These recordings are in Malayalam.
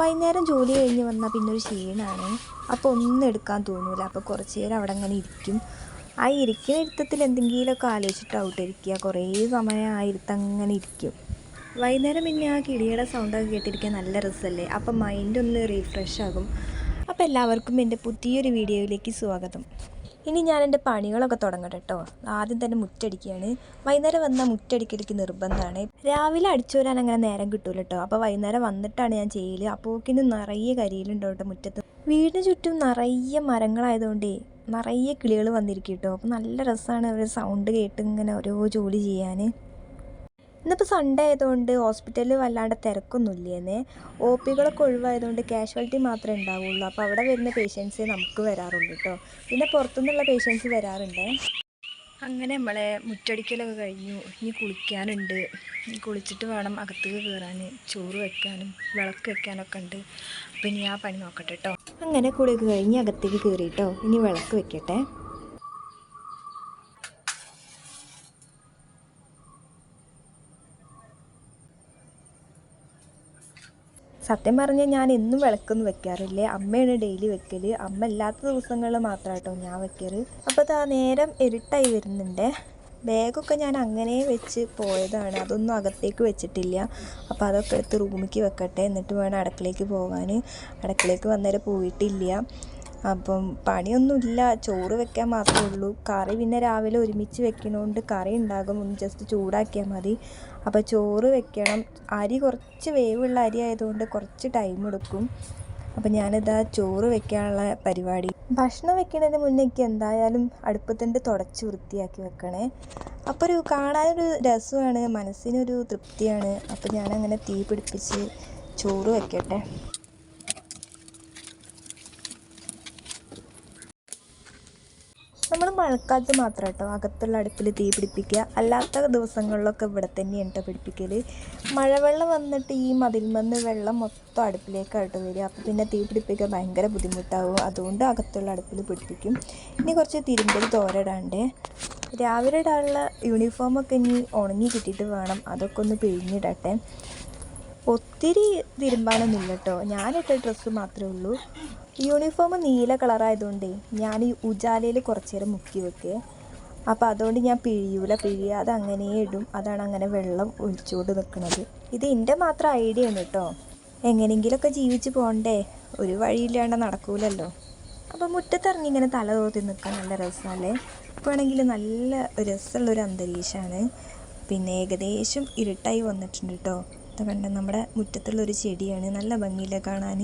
വൈകുന്നേരം ജോലി കഴിഞ്ഞ് വന്നാൽ പിന്നെ ഒരു ക്ഷീണമാണ് അപ്പോൾ ഒന്നും എടുക്കാൻ തോന്നൂല. അപ്പോൾ കുറച്ച് നേരം അവിടെ അങ്ങനെ ഇരിക്കും. ആ ഇരിക്കുന്ന ഇരുത്തത്തിൽ എന്തെങ്കിലുമൊക്കെ ഔട്ട് ഇരിക്കുക. കുറേ സമയം ആ ഇരുത്തം അങ്ങനെ ഇരിക്കും. വൈകുന്നേരം പിന്നെ ആ കിളിയുടെ സൗണ്ടൊക്കെ കേട്ടിരിക്കാൻ നല്ല രസമല്ലേ? അപ്പം മൈൻഡ് ഒന്ന് റീഫ്രഷ് ആകും. അപ്പോൾ എല്ലാവർക്കും എന്റെ പുതിയൊരു വീഡിയോയിലേക്ക് സ്വാഗതം. ഇനി ഞാൻ എന്റെ പണികളൊക്കെ തുടങ്ങട്ടെ കേട്ടോ ആദ്യം തന്നെ മുറ്റടിക്കുകയാണ് വൈകുന്നേരം വന്നാൽ മുറ്റടിക്കലേക്ക് നിർബന്ധമാണ് രാവിലെ അടിച്ചു വരാൻ അങ്ങനെ നേരം കിട്ടൂല കേട്ടോ അപ്പോൾ വൈകുന്നേരം വന്നിട്ടാണ് ഞാൻ ചെയ്യൽ അപ്പോക്കിന് നിറയെ കരിയിലുണ്ടോ കേട്ടോ മുറ്റത്ത്. വീടിന് ചുറ്റും നിറയെ മരങ്ങളായതുകൊണ്ടേ നിറയെ കിളികൾ വന്നിരിക്കും കേട്ടോ അപ്പോൾ നല്ല രസമാണ് അവർ സൗണ്ട് കേട്ട് ഇങ്ങനെ ഓരോ ജോലി ചെയ്യാൻ ഇന്നിപ്പോൾ സൺഡേ ആയതുകൊണ്ട് ഹോസ്പിറ്റലിൽ വല്ലാണ്ട് തിരക്കൊന്നുമില്ലേന്നേ. ഒ പികളൊക്കെ ഒഴിവായതുകൊണ്ട് കാഷ്വാലിറ്റി മാത്രമേ ഉണ്ടാവുള്ളൂ. അപ്പോൾ അവിടെ വരുന്ന പേഷ്യൻസേ നമുക്ക് വരാറുള്ളൂ കേട്ടോ പിന്നെ പുറത്തുനിന്നുള്ള പേഷ്യൻസ് വരാറുണ്ട്? അങ്ങനെ നമ്മളെ മുറ്റടിക്കലൊക്കെ കഴിഞ്ഞു. ഇനി കുളിക്കാനുണ്ട്. കുളിച്ചിട്ട് വേണം അകത്തേക്ക് കയറാൻ ചോറ് വെക്കാനും വിളക്ക് വെക്കാനൊക്കെ ഉണ്ട്. അപ്പം ഇനി ആ പണി നോക്കട്ടെ കേട്ടോ അങ്ങനെ കുളിയൊക്കെ കഴിഞ്ഞ് അകത്തേക്ക് കയറി കേട്ടോ ഇനി വിളക്ക് വെക്കട്ടെ. സത്യം പറഞ്ഞാൽ ഞാൻ എന്നും വിളക്കൊന്നും വെക്കാറില്ല. അമ്മയാണ് ഡെയിലി വെക്കൽ അമ്മ ഇല്ലാത്ത ദിവസങ്ങളിൽ മാത്രം കേട്ടോ ഞാൻ വെക്കാറ് അപ്പോൾ ആ നേരം ഇരുട്ടായി വരുന്നുണ്ട്. ബാഗൊക്കെ ഞാൻ അങ്ങനെ വെച്ച് പോയതാണ്. അതൊന്നും അകത്തേക്ക് വെച്ചിട്ടില്ല. അപ്പോൾ അതൊക്കെ എടുത്ത് റൂമിലേക്ക് വെക്കട്ടെ. എന്നിട്ട് വേണം അടുക്കളയ്ക്ക് പോകാൻ അടുക്കളയ്ക്ക് വന്നേരം പോയിട്ടില്ല. അപ്പം പണിയൊന്നുമില്ല. ചോറ് വെക്കാൻ മാത്രമേ ഉള്ളൂ. കറി പിന്നെ രാവിലെ ഒരുമിച്ച് വെക്കണോണ്ട് കറി ഉണ്ടാകും. ഒന്ന് ജസ്റ്റ് ചൂടാക്കിയാൽ മതി. അപ്പോൾ ചോറ് വെക്കണം. അരി കുറച്ച് വേവുള്ള അരി ആയതുകൊണ്ട് കുറച്ച് ടൈം എടുക്കും. അപ്പോൾ ഞാനിതാ ചോറ് വെക്കാനുള്ള പരിപാടി. ഭക്ഷണം വെക്കുന്നതിന് മുന്നേ എനിക്ക് എന്തായാലും അടുപ്പത്തിന്റെ തുടച്ച് വൃത്തിയാക്കി വെക്കണേ. അപ്പോൾ ഒരു കാണാനൊരു രസമാണ്. മനസ്സിനൊരു തൃപ്തിയാണ്. അപ്പോൾ ഞാനങ്ങനെ തീ പിടിപ്പിച്ച് ചോറ് വെക്കട്ടെ. നമ്മൾ മഴക്കാലത്ത് മാത്രം കേട്ടോ. അകത്തുള്ള അടുപ്പിൽ തീ പിടിപ്പിക്കുക. അല്ലാത്ത ദിവസങ്ങളിലൊക്കെ ഇവിടെ തന്നെ കേട്ടോ പിടിപ്പിക്കൽ മഴവെള്ളം വന്നിട്ട് ഈ മതിൽമന്ന് വെള്ളം മൊത്തം അടുപ്പിലേക്കായിട്ട് വരിക. അപ്പോൾ പിന്നെ തീ പിടിപ്പിക്കാൻ ഭയങ്കര ബുദ്ധിമുട്ടാവും. അതുകൊണ്ട് അകത്തുള്ള അടുപ്പിൽ പിടിപ്പിക്കും. ഇനി കുറച്ച് തിരുമ്പൽ തോരടാണ്ട്. രാവിലെ ഇടാനുള്ള യൂണിഫോമൊക്കെ ഇനി ഉണങ്ങി കിട്ടിയിട്ട് വേണം. അതൊക്കെ ഒന്ന് പിഴിഞ്ഞിടട്ടെ. ഒത്തിരി തിരുമ്പാനൊന്നുമില്ല കേട്ടോ ഞാനിട്ട ഡ്രസ്സ് മാത്രമേ ഉള്ളൂ. യൂണിഫോം നീല കളറായതുകൊണ്ടേ ഞാൻ ഈ ഉജാലയിൽ കുറച്ച് നേരം മുക്കി വെക്കേ. അപ്പോൾ അതുകൊണ്ട് ഞാൻ പിഴിയൂല. പിഴിയാതെ അങ്ങനെ ഇടും. അതാണ് അങ്ങനെ വെള്ളം ഒഴിച്ചുകൊണ്ട് നിൽക്കുന്നത്. ഇത് എന്റെ മാത്രം ഐഡിയ ആണ് കേട്ടോ. എങ്ങനെയെങ്കിലുമൊക്കെ ജീവിച്ച് പോകണ്ടേ. ഒരു വഴിയില്ലാണ്ട് നടക്കൂലല്ലോ. അപ്പോൾ മുറ്റത്തിറങ്ങി ഇങ്ങനെ തല തോത്തി നിൽക്കാൻ നല്ല രസമല്ലേ? ഇപ്പോൾ ആണെങ്കിൽ നല്ല രസമുള്ളൊരു അന്തരീക്ഷമാണ്. പിന്നെ ഏകദേശം ഇരുട്ടായി വന്നിട്ടുണ്ട് കേട്ടോ. ഇത് കണ്ട നമ്മുടെ മുറ്റത്തുള്ളൊരു ചെടിയാണ്. നല്ല ഭംഗിയില്ല കാണാൻ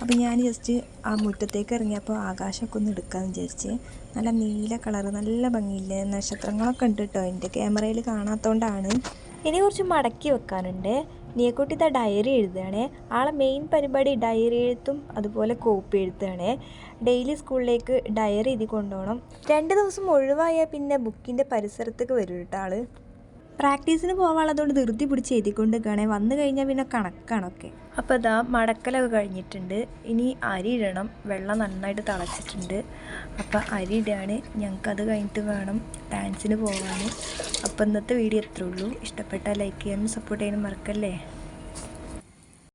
അപ്പോൾ ഞാൻ ജസ്റ്റ് ആ മുറ്റത്തേക്ക് ഇറങ്ങിയപ്പോൾ ആകാശമൊക്കെ ഒന്ന് എടുക്കാമെന്ന് വിചാരിച്ച്. നല്ല നീല കളറ് നല്ല ഭംഗിയില്ല? നക്ഷത്രങ്ങളൊക്കെ ഉണ്ട് കേട്ടോ. എന്റെ ക്യാമറയിൽ കാണാത്തതുകൊണ്ടാണ് ഇനി കുറച്ച് മടക്കി വെക്കാനുണ്ട്. നീയക്കുട്ടി ഇതാ ഡയറി എഴുതുകയാണേ. ആളെ മെയിൻ പരിപാടി ഡയറി എഴുത്തും അതുപോലെ കോപ്പി എഴുത്തുകയാണേ. ഡെയിലി സ്കൂളിലേക്ക് ഡയറി എഴുതി കൊണ്ടുപോകണം. രണ്ട് ദിവസം ഒഴിവായാൽ പിന്നെ ബുക്കിന്റെ പരിസരത്തേക്ക് വരും കേട്ടോ ആൾ. പ്രാക്ടീസിന് പോകാനുള്ളതുകൊണ്ട് ധൃതി പിടിച്ച് എഴുതിക്കൊണ്ട് വന്നു കഴിഞ്ഞാൽ പിന്നെ കണക്കാണൊക്കെ. അപ്പോൾ ഇതാ മടക്കലൊക്കെ കഴിഞ്ഞിട്ടുണ്ട്. ഇനി അരി ഇടണം. വെള്ളം നന്നായിട്ട് തിളച്ചിട്ടുണ്ട്. അപ്പോൾ അരി ഇടുകയാണ് ഞങ്ങൾക്കത് കഴിഞ്ഞിട്ട് വേണം ഡാൻസിന് പോകാൻ അപ്പോൾ ഇന്നത്തെ വീഡിയോ എത്ര ഉള്ളൂ. ഇഷ്ടപ്പെട്ടാൽ ലൈക്ക് ചെയ്യാനും സപ്പോർട്ട് ചെയ്യാനും മറക്കല്ലേ?